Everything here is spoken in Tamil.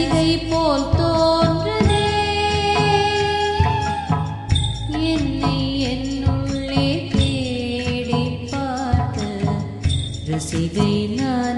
ரசிகை போல் தோன்றுதே. என்னை என்னுள்ளே தேடி பார்த்த ரசிகை நான்